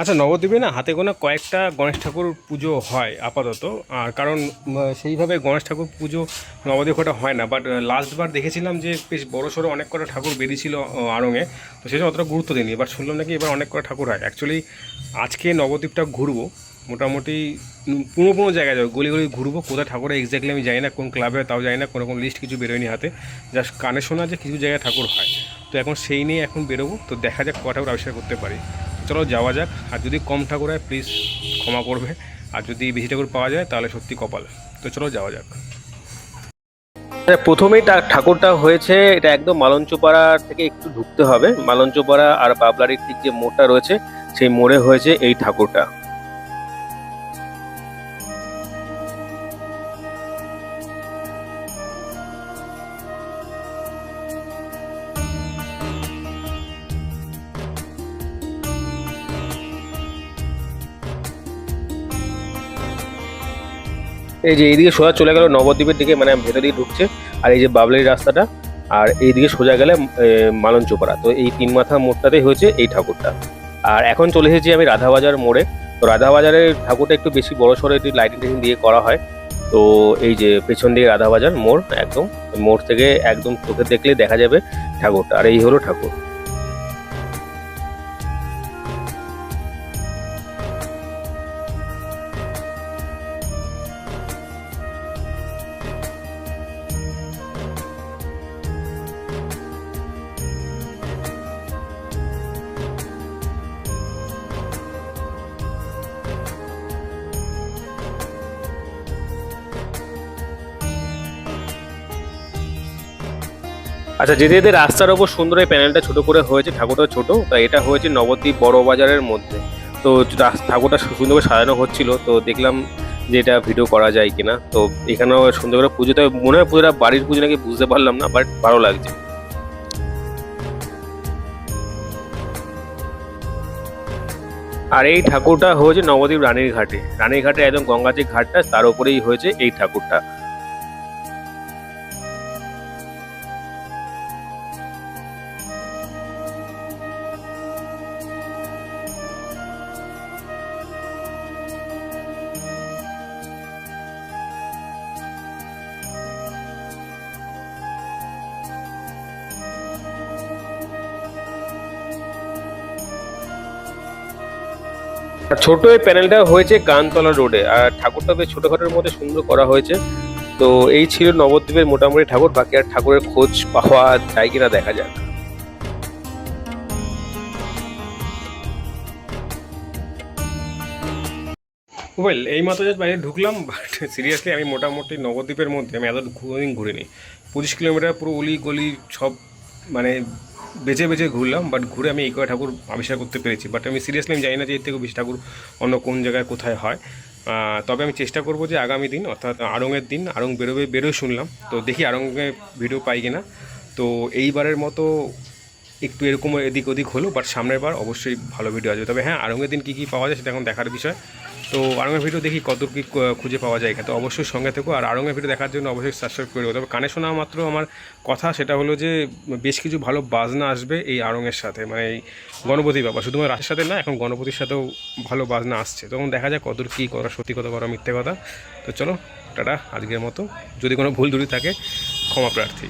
আচ্ছা নবদ্বীপে না হাতে গোনা কয়েকটা গণেশ ঠাকুর পুজো হয় আপাতত। আর কারণ সেইভাবে গণেশ ঠাকুর পুজো নবদ্বীপ ওটা হয় না। বাট লাস্টবার দেখেছিলাম যে বেশ বড় সড়ো অনেক কটা ঠাকুর বেরিয়েছিল আড়ংয়ে তো সেটা অতটা গুরুত্ব দিইনি। এবার শুনলাম নাকি এবার অনেক কটা ঠাকুর হয়। অ্যাকচুয়ালি আজকে নবদ্বীপটা ঘুরবো। মোটামুটি পুরো পুরো জায়গায় যাব। গলি গলি ঘুরবো। কোথায় ঠাকুর এক্স্যাক্টলি আমি জানি না, কোন ক্লাবে তাও জানি না। কোনো কোনো লিস্ট কিছু বেরোয়নি হাতে। জাস্ট কানে শোনা যে কিছু জায়গায় ঠাকুর হয়। তো এখন সেই নিয়ে এখন বেরোবো। তো দেখা যাক কটা ঠাকুর আবিষ্কার করতে পারি। চলো যাওয়া যাক। আর যদি কম ঠাকুর হয় প্লিজ ক্ষমা করবে। আর যদি বেশি ঠাকুর পাওয়া যায়, তাহলে সত্যি কপাল। তো চলো যাওয়া যাক। প্রথমেই টা- ঠাকুরটা হয়েছে, এটা একদম মালঞ্চপাড়া থেকে একটু ঢুকতে হবে। মালঞ্চপাড়া আর বাবলারির ঠিক যে মোড়টা রয়েছে, সেই মোড়ে হয়েছে এই ঠাকুরটা। এই যে এইদিকে সোজা চলে গেল নবদ্বীপের দিকে মানে ভেতর দিকে ঢুকছে। আর এই যে বাবলারি রাস্তাটা, আর এইদিকে সোজা গেলে মালঞ্চপাড়া তো এই তিন মাথা মোড়টাতেই হয়েছে এই ঠাকুরটা। আর এখন চলে এসেছি আমি রাধাবাজার মোড়ে। তো রাধাবাজারের ঠাকুরটা একটু বেশি বড় সড়ো, একটু লাইটিং টাইটিং দিয়ে করা হয়। তো এই যে পেছন দিকে রাধাবাজার মোড়, একদম। মোড় থেকে একদম চোখে দেখলে দেখা যাবে ঠাকুরটা। আর এই হলো ঠাকুর। আচ্ছা যেতে যেতে রাস্তার ওপর সুন্দর এই প্যানেলটা ছোট করে হয়েছে, ঠাকুরটা ছোট, তা এটা হয়েছে নবদ্বীপ বড় বাজারের মধ্যে। তো ঠাকুরটা সুন্দর করে সাজানো হচ্ছিল, তো দেখলাম যে এটা ভিডিও করা যায় কিনা। তো এখানেও সুন্দর করে পুজো তবে মনে হয় পুজোটা বাড়ির পুজো নাকি বুঝতে পারলাম না বাট ভালো লাগছে। আর এই ঠাকুরটা হয়েছে নবদ্বীপ রানীর ঘাটে। রানীর ঘাটে একদম গঙ্গা যে ঘাটটা, তার উপরেই হয়েছে এই ঠাকুরটা। ছোট এই প্যানেলটা হয়েছে গানতলা রোডে। আর ঠাকুরটা বেশ ছোটখাটোর মধ্যে সুন্দর করা হয়েছে। তো এই ছিল নবদ্বীপের মোটামুটি ঠাকুর। বাকি আর ঠাকুরের খোঁজ পাওয়া যায় কিনা দেখা যাক। ওয়েল এই মাত্র জাস্ট বাইরে ঢুকলাম বাট সিরিয়াসলি আমি মোটামুটি নবদ্বীপের মধ্যে, আমি এত কোনোদিন ঘুরিনি। পঁচিশ কিলোমিটার পুরো অলি গলি সব মানে বেছে বেছে ঘুরলাম বাট ঘুরে আমি এই কয় ঠাকুর আবিষ্কার করতে পেরেছি। বাট আমি সিরিয়াসলি আমি জানি না যে এর থেকে বেশি ঠাকুর অন্য কোন জায়গায় কোথায় হয়। তবে আমি চেষ্টা করব যে আগামী দিন, অর্থাৎ আড়ংয়ের দিন আড়ং বেরোবে, বেরোয় শুনলাম। তো দেখি আড়ংয়ে ভিডিও পাই কিনা। তো এইবারের মতো একটু এরকম এদিক ওদিক হলো বাট সামনের বার অবশ্যই ভালো ভিডিও আসবে। তবে হ্যাঁ আড়ংয়ের দিন কী কী পাওয়া যায় সেটা এখন দেখার বিষয়। তো আড়ংয়ের ভিডিও দেখি কত কী খুঁজে পাওয়া যায় এখানে। তো অবশ্যই সঙ্গে থেকো। আর আড়ংয়ের ভিডিও দেখার জন্য অবশ্যই সাবস্ক্রাইব করে দেবো। তবে কানে শোনা মাত্র আমার কথা, সেটা হলো যে, বেশ কিছু ভালো বাজনা আসবে এই আড়ংয়ের সাথে। মানে এই গণপতি বাবা শুধুমাত্র রাশের সাথে না, এখন গণপতির সাথেও ভালো বাজনা আসছে। তখন দেখা যায় কতদূর কী করা, সত্যি কথা করা মিথ্যে কথা। তো চলো, টাটা, আজকের মতো। যদি কোনো ভুল ত্রুটি থাকে, ক্ষমা প্রার্থী।